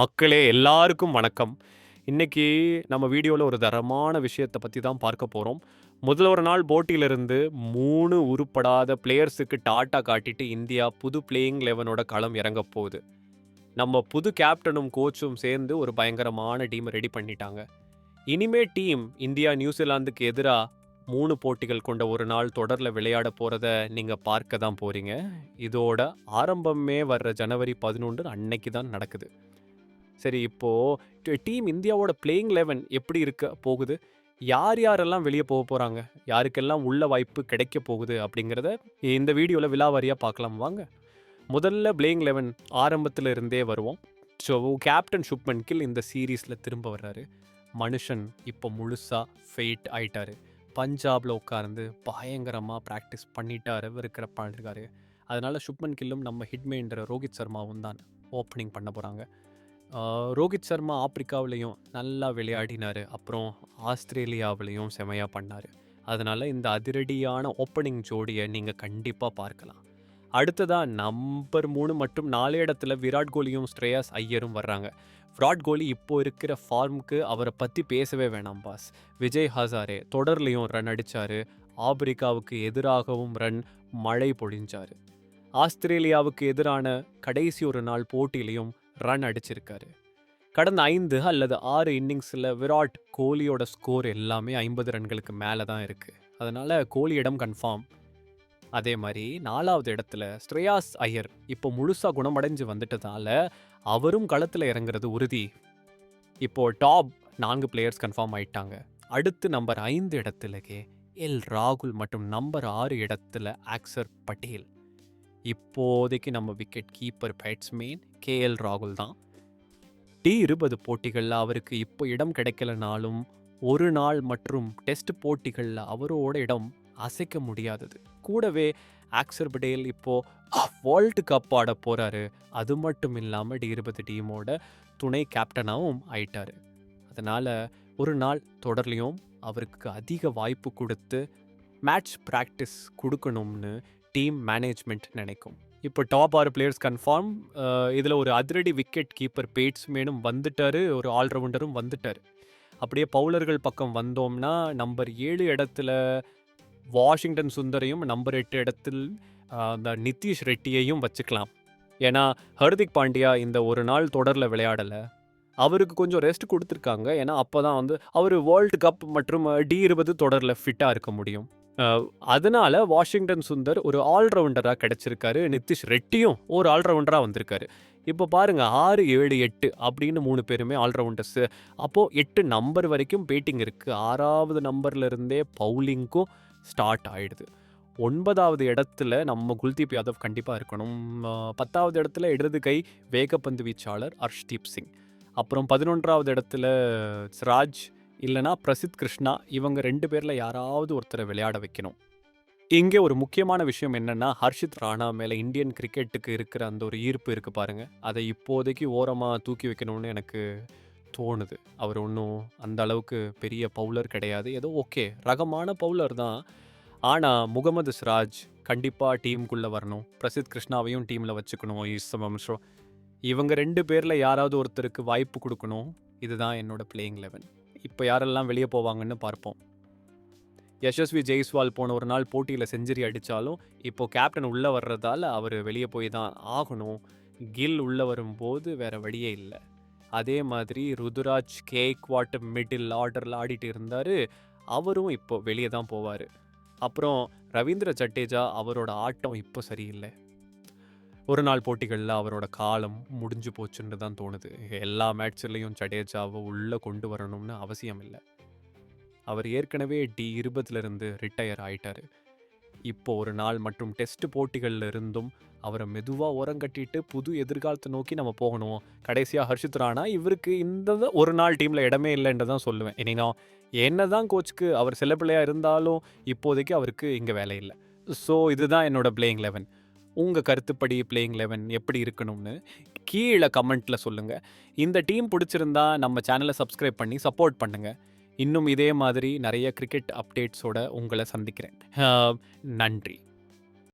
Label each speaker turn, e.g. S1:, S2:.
S1: மக்களே எல்லாருக்கும் வணக்கம். இன்னைக்கு நம்ம வீடியோவில் ஒரு தரமான விஷயத்தை பற்றி தான் பார்க்க போகிறோம் முதல் ஒரு நாள் போட்டியிலிருந்து மூணு உருப்படாத பிளேயர்ஸுக்கு டாட்டா காட்டிட்டு இந்தியா புது பிளேயிங் லெவனோட களம் இறங்க போகுது. நம்ம புது கேப்டனும் கோச்சும் சேர்ந்து ஒரு பயங்கரமான டீமை ரெடி பண்ணிட்டாங்க. இனிமே டீம் இந்தியா நியூசிலாந்துக்கு எதிராக மூணு போட்டிகள் கொண்ட ஒரு நாள் தொடரில் விளையாட போகிறத நீங்கள் பார்க்க தான் போகிறீங்க இதோட ஆரம்பமே வர்ற ஜனவரி பதினொன்று அன்னைக்கு தான் நடக்குது. சரி இப்போது டீம் இந்தியாவோட பிளேயிங் லெவன் எப்படி இருக்க போகுது? யார் யாரெல்லாம் வெளியே போக போகிறாங்க யாருக்கெல்லாம் உள்ள வாய்ப்பு கிடைக்க போகுது அப்படிங்கிறத இந்த வீடியோவில் விலாவாரியாக பார்க்கலாம். வாங்க. முதல்ல பிளேயிங் லெவன் ஆரம்பத்தில் இருந்தே வருவோம். ஸோ கேப்டன் ஷுப்மன் கில் இந்த சீரீஸில் திரும்ப வர்றாரு. மனுஷன் இப்போ முழுசாக ஃபெயிட் ஆயிட்டார். பஞ்சாபில் உட்கார்ந்து பயங்கரமாக ப்ராக்டிஸ் பண்ணிட்டாரு இருக்கிற பண்ணிருக்காரு அதனால் சுப்மன் கில்லும் நம்ம ஹிட்மேன்ற ரோஹித் சர்மாவும் தான் ஓப்பனிங் பண்ண போகிறாங்க ரோஹித் சர்மா ஆப்பிரிக்காவிலையும் நல்லா விளையாடினார். அப்புறம் ஆஸ்திரேலியாவிலையும் செமையாக பண்ணார். அதனால் இந்த அதிரடியான ஓப்பனிங் ஜோடியை நீங்கள் கண்டிப்பாக பார்க்கலாம். அடுத்ததாக நம்பர் மூணு மற்றும் நாலு இடத்துல விராட் கோலியும் ஸ்ரேயாஸ் ஐயரும் வர்றாங்க. விராட் கோலி இப்போ இருக்கிற ஃபார்முக்கு அவரை பற்றி பேசவே வேணாம் பாஸ் விஜய் ஹசாரே தொடர்லேயும் ரன் அடித்தார் ஆப்பிரிக்காவுக்கு எதிராகவும் ரன் மழை பொழிஞ்சார். ஆஸ்திரேலியாவுக்கு எதிரான கடைசி ஒரு நாள் போட்டியிலையும் ரன் அடிச்சிருக்காரு. கடந்த ஐந்து அல்லது ஆறு இன்னிங்ஸில் விராட் கோலியோட ஸ்கோர் எல்லாமே ஐம்பது ரன்களுக்கு மேலே தான் இருக்குது அதனால் கோலியிடம் கன்ஃபார்ம். அதே மாதிரி நாலாவது இடத்துல ஸ்ரேயாஸ் ஐயர் இப்போ முழுசாக குணமடைஞ்சு வந்துட்டதால அவரும் களத்தில் இறங்குறது உறுதி. இப்போது டாப் நான்கு பிளேயர்ஸ் கன்ஃபார்ம் ஆயிட்டாங்க. அடுத்து நம்பர் ஐந்து இடத்துலகே எல் ராகுல் மற்றும் நம்பர் ஆறு இடத்துல ஆக்சர் பட்டேல். இப்போதைக்கு நம்ம wicket keeper batsman K L ராகுல் தான். டி இருபது போட்டிகளில் அவருக்கு இப்போ இடம் கிடைக்கலனாலும் ஒரு நாள் மற்றும் டெஸ்ட் போட்டிகளில் அவரோட இடம் அசைக்க முடியாதது. கூடவே ஆக்சர் படேல் இப்போது வேர்ல்டு கப் ஆட போகிறாரு அது மட்டும் இல்லாமல் டி இருபது டீமோட துணை கேப்டனாகவும் ஆயிட்டார். அதனால் ஒரு நாள் தொடர்லையும் அவருக்கு அதிக வாய்ப்பு கொடுத்து மேட்ச் ப்ராக்டிஸ் கொடுக்கணும்னு டீம் மேனேஜ்மெண்ட் நினைக்கும். இப்போ டாப் ஆறு பிளேயர்ஸ் கன்ஃபார்ம் இதில் ஒரு அதிரடி விக்கெட் கீப்பர் பேட்ஸ்மேனும் வந்துட்டார் ஒரு ஆல்ரவுண்டரும் வந்துட்டார். அப்படியே பவுலர்கள் பக்கம் வந்தோம்னா நம்பர் ஏழு இடத்துல வாஷிங்டன் சுந்தரையும் நம்பர் எட்டு இடத்தில் அந்த நிதிஷ் ரெட்டியையும் வச்சுக்கலாம். ஏன்னா ஹர்திக் பாண்டியா இந்த ஒரு நாள் தொடரில் விளையாடலை. அவருக்கு கொஞ்சம் ரெஸ்ட் கொடுத்துருக்காங்க. ஏன்னா அப்போ தான் வந்து அவர் வேர்ல்டு கப் மற்றும் டி இருபது தொடரில் ஃபிட்டாக இருக்க முடியும். அதனால வாஷிங்டன் சுந்தர் ஒரு ஆல்ரவுண்டராக கிடைச்சிருக்காரு. நிதிஷ் ரெட்டியும் ஒரு ஆல்ரவுண்டராக வந்திருக்காரு. இப்போ பாருங்க ஆறு ஏழு எட்டு அப்படின்னு மூணு பேருமே ஆல்ரவுண்டர்ஸ். அப்போது எட்டு நம்பர் வரைக்கும் பேட்டிங் இருக்குது ஆறாவது நம்பர்லேருந்தே பவுலிங்க்கும் ஸ்டார்ட் ஆகிடுது ஒன்பதாவது இடத்துல நம்ம குல்தீப் யாதவ் கண்டிப்பாக இருக்கணும். பத்தாவது இடத்துல இடது கை வேகப்பந்து வீச்சாளர் அர்ஷ்தீப் சிங். அப்புறம் பதினொன்றாவது இடத்துல சிராஜ் இல்லைனா பிரசித் கிருஷ்ணா இவங்க ரெண்டு பேரில் யாராவது ஒருத்தரை விளையாட வைக்கணும். இங்கே ஒரு முக்கியமான விஷயம் என்னென்னா ஹர்ஷித் ராணா மேலே இந்தியன் கிரிக்கெட்டுக்கு இருக்கிற அந்த ஒரு ஈர்ப்பு இருக்குது பாருங்கள் அதை இப்போதைக்கு ஓரமாக தூக்கி வைக்கணும்னு எனக்கு தோணுது. அவர் ஒன்றும் அந்த அளவுக்கு பெரிய பவுலர் கிடையாது. ஏதோ ஓகே ரகமான பவுலர் தான். ஆனால் முகமது சிராஜ் கண்டிப்பாக டீமுக்குள்ளே வரணும். பிரசித் கிருஷ்ணாவையும் டீமில் வச்சுக்கணும். ஈஸ்வம் ஷோ இவங்க ரெண்டு பேரில் யாராவது ஒருத்தருக்கு வாய்ப்பு கொடுக்கணும். இதுதான் என்னோட பிளேயிங் லெவன் இப்போ யாரெல்லாம் வெளியே போவாங்கன்னு பார்ப்போம். யஷஸ்வி ஜெய்ஸ்வால் போன ஒரு நாள் போட்டியில் செஞ்சுரி அடித்தாலும் இப்போது கேப்டன் உள்ளே வர்றதால அவர் வெளியே போய் தான் ஆகணும். கில் உள்ளே வரும்போது வேறு வழியே இல்லை. அதே மாதிரி ருதுராஜ் கேக்வாட் மிடில் ஆர்டரில் ஆடிட்டு இருந்தார். அவரும் இப்போ வெளியே தான் போவார். அப்புறம் ரவீந்திர ஜடேஜா அவரோட ஆட்டம் இப்போ சரியில்லை. ஒரு நாள் போட்டிகளில் அவரோட காலம் முடிஞ்சு போச்சுன்னு தான் தோணுது. எல்லா மேட்ச்லேயும் ஜடேஜாவை உள்ளே கொண்டு வரணும்னு அவசியம் இல்லை. அவர் ஏற்கனவே டி இருபதுலேருந்து ரிட்டையர் ஆயிட்டார். இப்போ ஒரு நாள் மற்றும் டெஸ்ட் போட்டிகளில் இருந்தும் அவரை மெதுவாக உரங்கட்டிட்டு புது எதிர்காலத்தை நோக்கி நம்ம போகணும். கடைசியாக ஹர்ஷித் ராணா இவருக்கு இந்த ஒரு நாள் டீமில் இடமே இல்லைன்னு தான் சொல்லுவேன். ஏன்னா என்ன தான் கோச்சுக்கு அவர் சில பிள்ளையாக இருந்தாலும் இப்போதைக்கு அவருக்கு இங்கே வேலை இல்லை. ஸோ இதுதான் என்னோட பிளேயிங் லெவன் உங்கள் கருத்துப்படி பிளேயிங் லெவன் எப்படி இருக்கணும்னு கீழே கமெண்ட்டில் சொல்லுங்கள் இந்த டீம் பிடிச்சிருந்தா நம்ம சேனலை சப்ஸ்கிரைப் பண்ணி சப்போர்ட் பண்ணுங்கள் இன்னும் இதே மாதிரி நிறைய கிரிக்கெட் அப்டேட்ஸோட உங்களை சந்திக்கிறேன். நன்றி.